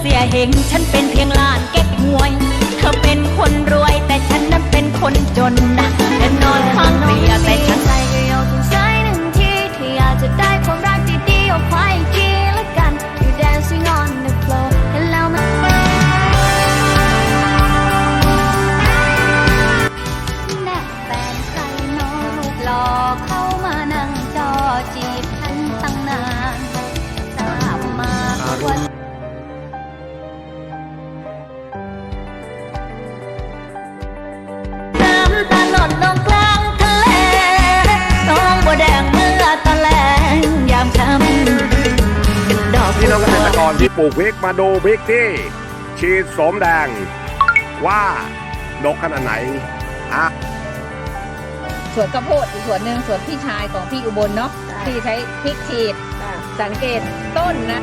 เสียเหงฉันเป็นเพียงลานเก็บหวย เธอเป็นคนรวยแต่ฉันนั้นเป็นคนจนนะและนอนข้างเตียงแต่ฉันใจก็ยกถึงสายหนึ่งทีที่อยากจะได้ความรักดีๆเอาไว้อีกทีละกัน You dancing on the floor เห็นแล้วมันแน่แฟนใครน้องรูปหล่อเขา น้ำตาหล่นลงกลางทะเลน้องบัวแดงเมื่อตะแลงยามค่ำเป็นดอกพี่น้องเกษตรกรบัวที่ปลูกพริกมาดูพริกที่ฉีดโสมแดง ว่าดกขนาดไหนอะสวนข้าวโพดอีกสวนหนึ่งสวนพี่ชายของพี่อุบลเนาะที่ใช้พริกฉีดสังเกตต้นนะ